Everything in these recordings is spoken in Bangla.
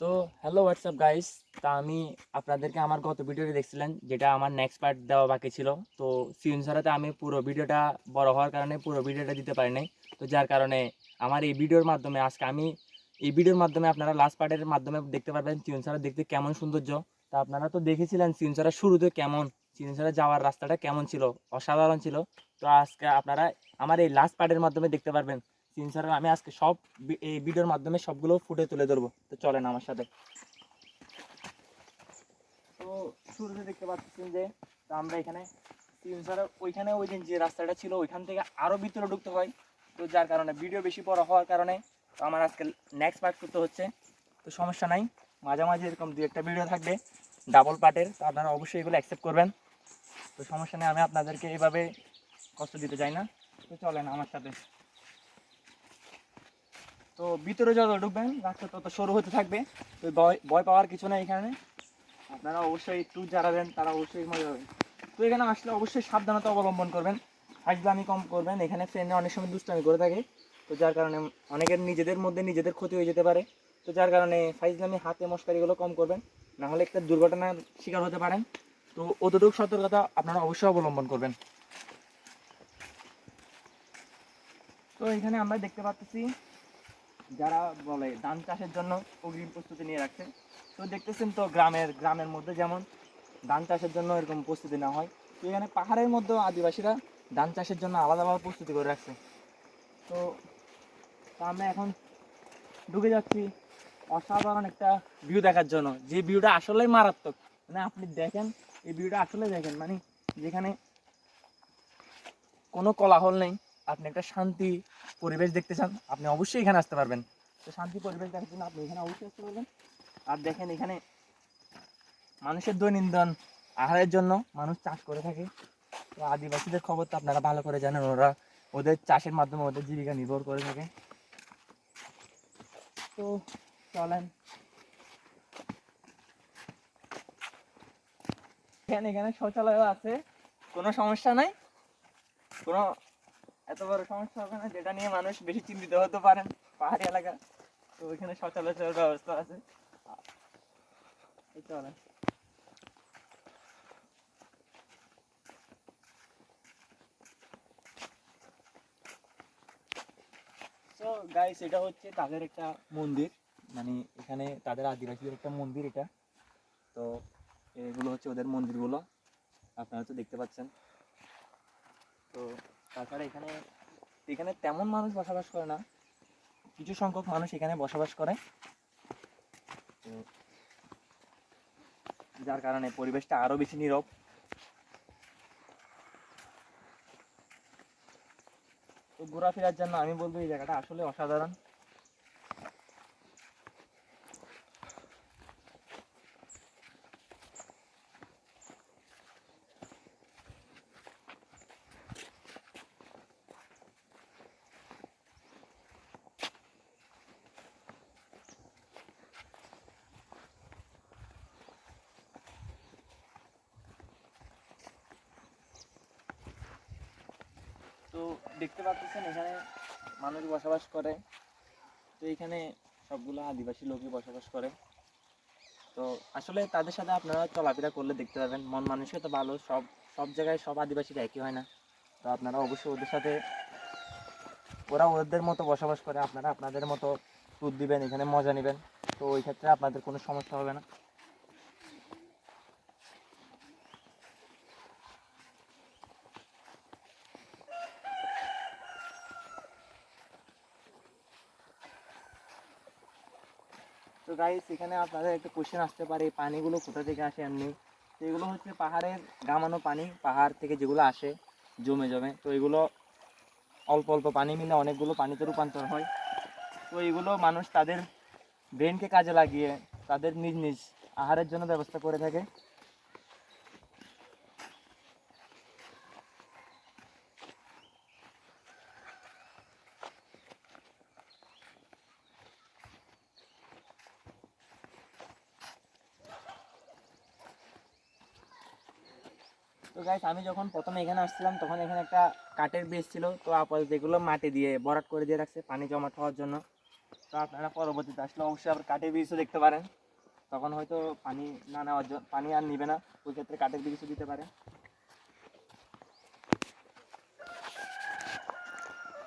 তো হ্যালো হোয়াটসঅ্যাপ গাইস তা আমি আপনাদেরকে আমার গত ভিডিওটি দেখছিলেন, যেটা আমার নেক্সট পার্ট দেওয়া বাকি ছিল। তো সিনসরাতে আমি পুরো ভিডিওটা বড় হওয়ার কারণে পুরো ভিডিওটা দিতে পারি নাই। তো যার কারণে আমার এই ভিডিওর মাধ্যমে, আজকে আমি এই ভিডিওর মাধ্যমে আপনারা লাস্ট পার্টের মাধ্যমে দেখতে পারবেন সিনসরা দেখতে কেমন সৌন্দর্য। তা আপনারা তো দেখেছিলেন সিনসরা শুরুতে কেমন সিনসরা যাওয়ার রাস্তাটা কেমন ছিল, অসাধারণ ছিল। তো আজকে আপনারা আমার এই লাস্ট পার্টের মাধ্যমে দেখতে পারবেন। সিনসরার আমি আজকে সব এই ভিডিওর মাধ্যমে সবগুলো ফুটে তুলে ধরবো। তো চলেন আমার সাথে। তো শুরুতে দেখতে পাচ্ছেন যে আমরা এখানে সিনসরা ওইখানে ওই দিন যে রাস্তাটা ছিল, ওইখান থেকে আরও ভিতরে ঢুকতে হয়। তো যার কারণে ভিডিও বেশি বড় হওয়ার কারণে তো আমার আজকে নেক্সট পার্ট করতে হচ্ছে। তো সমস্যা নাই। মাঝামাঝি এরকম দু একটা ভিডিও থাকবে ডাবল পার্টের তো আপনারা অবশ্যই এগুলো অ্যাকসেপ্ট করবেন। তো সমস্যা নেই, আমি আপনাদেরকে এইভাবে কষ্ট দিতে চাই না। তো চলেন আমার সাথে। তো ভিতরে যত ঢুকবেন, রাস্তা তত সরু হতে থাকবে। তো ভয় পাওয়ার কিছু নেই এখানে। আপনারা অবশ্যই একটু যারা দেন তারা অবশ্যই মজা পাবেন। তো এখানে আসলে অবশ্যই সাবধানতা অবলম্বন করবেন। ফাইজলামি কম করবেন। এখানে ফ্রেন্ডে অনেক সময় দুষ্টামি করে থাকে। তো যার কারণে অনেকের নিজেদের মধ্যে নিজেদের ক্ষতি হয়ে যেতে পারে। তো যার কারণে ফাইজলামি, হাতে মস্কারিগুলো কম করবেন। না হলে একটা দুর্ঘটনার শিকার হতে পারেন। তো অতটুকু সতর্কতা আপনারা অবশ্যই অবলম্বন করবেন। তো এখানে আমরা দেখতে পাচ্ছি যারা বলে ধান চাষের জন্য অগ্রিম প্রস্তুতি নিয়ে রাখছে, তো দেখতেছেন তো গ্রামের গ্রামের মধ্যে যেমন ধান চাষের জন্য এরকম প্রস্তুতি নেওয়া হয়, তো এখানে পাহাড়ের মধ্যেও আদিবাসীরা ধান চাষের জন্য আলাদাভাবে প্রস্তুতি করে রাখছে। তো তো আমরা এখন ঢুকে যাচ্ছি অসাধারণ একটা ভিউ দেখার জন্য। যে ভিউটা আসলেই মারাত্মক। মানে আপনি দেখেন, এই ভিউটা আসলে দেখেন। মানে যেখানে কোনো কোলাহল নেই। আপনি একটা শান্তি পরিবেশ দেখতে চান, আপনি অবশ্যই এখানে আসতে পারবেন। তো শান্তি পরিবেশ দেখার জন্য আপনি এখানে অবশ্যই আসতে পারবেন। আর দেখেন এখানে মানুষের দৈনন্দিন আহারের জন্য মানুষ চাষ করে থাকে। তো আদিবাসীদের খবর তো আপনারা ভালো করে জানেন, ওরা ওদের চাষের মাধ্যমে ওদের জীবিকা নির্ভর করে থাকে। তো চলেন। এখানে এখানে শৌচালয় আছে, কোনো সমস্যা নাই। কোনো এত বড় সমস্যা হবে না, যেটা নিয়ে মানুষ বেশি চিন্তিত হতে পারেন পাহাড়ি এলাকা। তো ওইখানে শৌচালয়ের ব্যবস্থা আছে। এই চলেন গাইস এটা হচ্ছে তাদের একটা মন্দির। মানে এখানে তাদের আদিবাসীদের একটা মন্দির এটা। তো এগুলো হচ্ছে ওদের মন্দিরগুলো। আপনারা তো দেখতে পাচ্ছেন। তো তাছাড়া এখানে এখানে তেমন মানুষ বসবাস করে না। কিছু সংখ্যক মানুষ এখানে বসবাস করে। যার কারণে পরিবেশটা আরও বেশি নীরব। ঘোরাফেরার জন্য আমি বলব এই জায়গাটা আসলে অসাধারণ। তো দেখতে পাচ্ছেন, এখানে মানুষ বসবাস করে। তো এখানে সবগুলো আদিবাসী লোকই বসবাস করে। তো আসলে তাদের সাথে আপনারা চলাফেরা করলে দেখতে পাবেন, মন মানুষের তো ভালো, সব সব জায়গায় সব আদিবাসীরা একই হয় না। তো আপনারা অবশ্যই ওদের সাথে, ওরা ওদের মতো বসবাস করে, আপনারা আপনাদের মতো ট্যুর দিবেন, এখানে মজা নেবেন। তো ওই ক্ষেত্রে আপনাদের কোনো সমস্যা হবে না। তো গাইস এখানে আপনাদের একটা কোশ্চেন আসতে পারে, এই পানিগুলো কোথা থেকে আসে এমনি? তো এগুলো হচ্ছে পাহাড়ের গামানো পানি, পাহাড় থেকে যেগুলো আসে জমে জমে। তো এগুলো অল্প অল্প পানি মিলে অনেকগুলো পানিতে রূপান্তর হয়। তো এগুলো মানুষ তাদের ব্রেনকে কাজে লাগিয়ে তাদের নিজ নিজ আহারের জন্য ব্যবস্থা করে থাকে। তো গাইস আমি যখন প্রথমে এখানে আসছিলাম, তখন এখানে একটা কাঠের বেস ছিল। তো আপাতত এগুলো মাটি দিয়ে ভরাট করে দিয়ে রাখছে, পানি জমাট হওয়ার জন্য। তো আপনারা পরবর্তীতে আসলে অবশ্যই আবার কাঠের ব্রিজও দেখতে পারেন। তখন হয়তো পানি না নেওয়ার জন্য পানি আর নিবে না। ওই ক্ষেত্রে কাঠের ব্রিজও দিতে পারে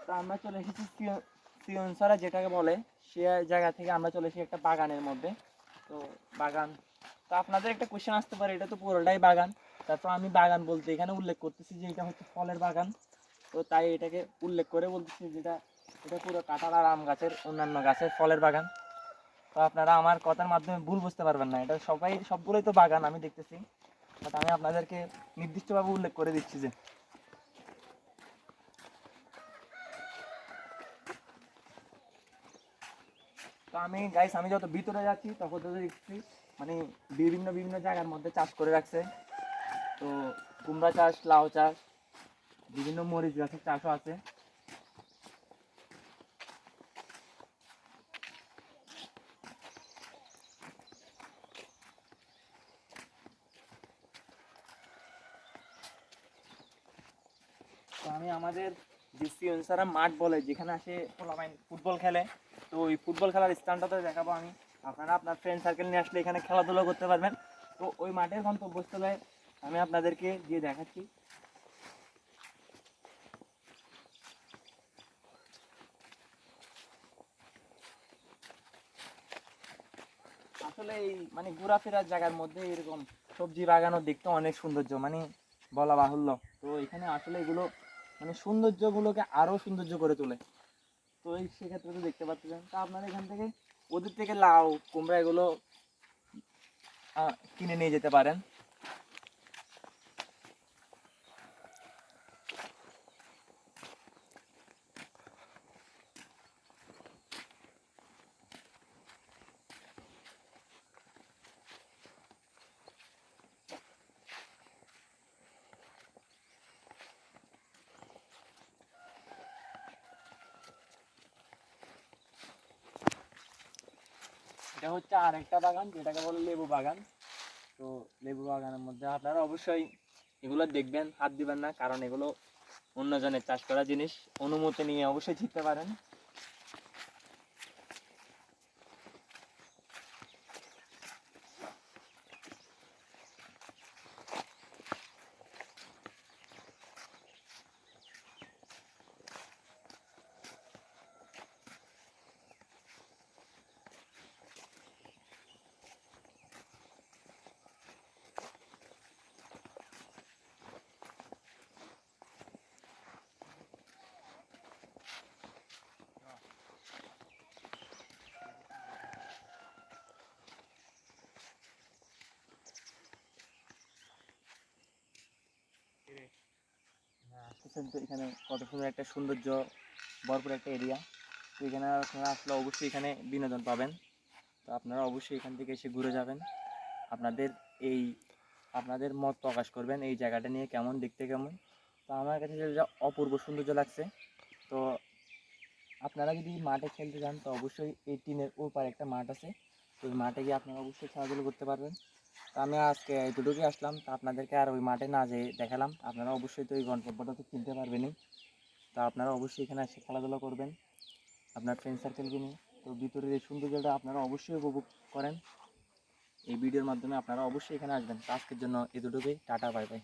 তো আমরা চলে এসেছি সিয়নসরা যেটাকে বলে, সে জায়গা থেকে আমরা চলে এসেছি একটা বাগানের মধ্যে। তো বাগান, তো আপনাদের একটা কোয়েশ্চেন আসতে পারে, এটা তো পুরোটাই বাগান। তারপর আমি বাগান বলতে, এখানে উল্লেখ করতেছি যে এটা হচ্ছে ফলের বাগান। তো তাই এটাকে উল্লেখ করে বলতেছি যেটা এটা পুরো কাঁঠাল আর আম গাছের অন্যান্য গাছের ফলের বাগান। তো আপনারা আমার কথার মাধ্যমে ভুল বুঝতে পারবেন না, এটা সবাই, সবগুলোই তো বাগান আমি দেখতেছি। বাট আমি আপনাদেরকে নির্দিষ্টভাবে উল্লেখ করে দিচ্ছি যে তো আমি গাইস আমি যত ভিতরে যাচ্ছি তখন দেখছি মানে বিভিন্ন বিভিন্ন জায়গার মধ্যে চাষ করে রাখছে। তো কুমড়া চাষ, লাউ চাষ, বিভিন্ন মরিচ গাছের চাষও আছে। আমি আমাদের ডিসি অনুসারে মাঠ বলে, যেখানে আসে ফুটবল খেলে, তো ওই ফুটবল খেলার স্থানটাতে দেখাবো আমি। আপনারা আপনার ফ্রেন্ড সার্কেল নিয়ে আসলে এখানে খেলাধুলো করতে পারবেন। তো ওই মাঠের গন্তব্যস্থলে আমি আপনাদেরকে গিয়ে দেখাচ্ছি। আসলে এই মানে ঘোরাফেরার জায়গার মধ্যে এরকম সবজি বাগানও দেখতে অনেক সৌন্দর্য মানে বলা বাহুল্য। তো এখানে আসলে এগুলো মানে সৌন্দর্যগুলোকে আরও সৌন্দর্য করে তোলে। তো এই সেক্ষেত্রে তো দেখতে পাচ্ছেন, তা আপনারা এখান থেকে ওদের থেকে লাউ, কুমড়া এগুলো কিনে নিয়ে যেতে পারেন। এটা হচ্ছে আর একটা বাগান, যেটাকে বলে লেবু বাগান। তো লেবু বাগানের মধ্যে আপনারা অবশ্যই এগুলো দেখবেন, হাত দিবেন না, কারণ এগুলো অন্যজনের চাষ করা জিনিস। অনুমতি নিয়ে অবশ্যই শিখতে পারেন। আসতেছেন তো এখানে কত সুন্দর একটা সৌন্দর্য, ভরপুর একটা এরিয়া তো এখানে আপনারা আসলে অবশ্যই এখানে বিনোদন পাবেন। তো আপনারা অবশ্যই এখান থেকে এসে ঘুরে যাবেন। আপনাদের এই, আপনাদের মত প্রকাশ করবেন এই জায়গাটা নিয়ে কেমন, দেখতে কেমন। তো আমার কাছে যেটা অপূর্ব সৌন্দর্য লাগছে, তো আপনারা যদি মাঠে খেলতে যান, তো অবশ্যই এই টিনের ওপারে একটা মাঠ আছে। তো ওই মাঠে গিয়ে আপনারা অবশ্যই খেলাধুলো করতে পারবেন। আমি আজকে এইটুকুই আসলাম, তো আপনাদেরকে আর ওই মাঠে না যেয়ে দেখালাম। আপনারা অবশ্যই তো ওই গন্তব্যটা তো চিনতে পারবেনই। তো আপনারা অবশ্যই এখানে এসে খেলাধুলা করবেন, আপনার ফ্রেন্ড সার্কেলকে নিয়ে। তো ভিতরের এই সৌন্দর্যটা আপনারা অবশ্যই উপভোগ করেন। এই ভিডিওর মাধ্যমে আপনারা অবশ্যই এখানে আসবেন। আজকের জন্য এতটুকুই টাটা, বাই বাই।